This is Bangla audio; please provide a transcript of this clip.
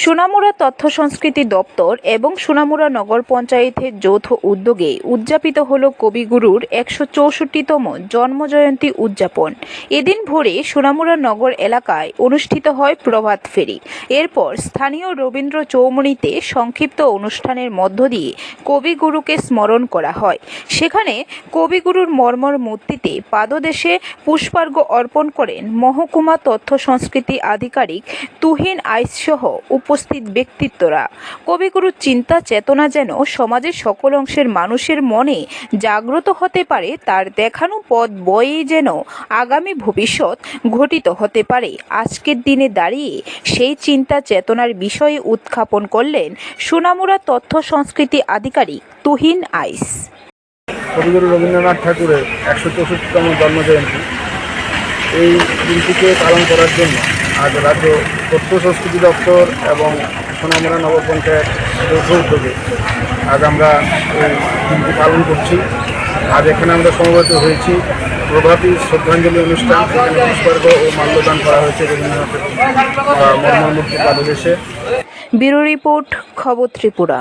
সোনামুড়া তথ্য সংস্কৃতি দপ্তর এবং সোনামুড়া নগর পঞ্চায়েতের যৌথ উদ্যোগে উদযাপিত হল কবিগুরুর একশো চৌষট্টিতম জন্মজয়ন্তী উদযাপন। এদিন ভোরে সোনামুড়া নগর এলাকায় অনুষ্ঠিত হয় প্রভাত ফেরি। এরপর স্থানীয় রবীন্দ্র চৌমুনিতে সংক্ষিপ্ত অনুষ্ঠানের মধ্য দিয়ে কবিগুরুকে স্মরণ করা হয়। সেখানে কবিগুরুর মর্মর মূর্তিতে পাদদেশে পুষ্পার্ঘ্য অর্পণ করেন মহকুমা তথ্য সংস্কৃতি আধিকারিক তুহিন আইসসহ উপস্থিত ব্যক্তিত্বরা। কবিগুরুর চিন্তা চেতনা যেন সমাজের সকল অংশের মানুষের মনে জাগ্রত হতে পারে, তার দেখানো পথ বয়েই যেন আগামী ভবিষ্যৎ ঘটিত হতে পারে। আজকের দিনে দাঁড়িয়ে সেই চিন্তা চেতনার বিষয়ে উত্থাপন করলেন সোনামুড়া তথ্য সংস্কৃতি আধিকারিক তুহিন আইস। কবিগুরু রবীন্দ্রনাথ ঠাকুরের একশো চৌষট্টিতম জন্মজয়ন্তী। এই দিনটিকে পালন করার জন্য আজ রাজ্য তথ্য সংস্কৃতি দপ্তর এবং সোনামরা নগর পঞ্চায়েত যৌথ উদ্যোগে আজ আমরা এই দিনটি পালন করছি। আজ এখানে আমরা সমবেত হয়েছি। প্রভাতী শ্রদ্ধাঞ্জলি অনুষ্ঠান সেখানে পুষ্পার্ঘ ও মাল্যদান করা হয়েছে রবীন্দ্রনাথের মর্মমূর্তি পাদদেশে ব্যুরো রিপোর্ট, খবর ত্রিপুরা।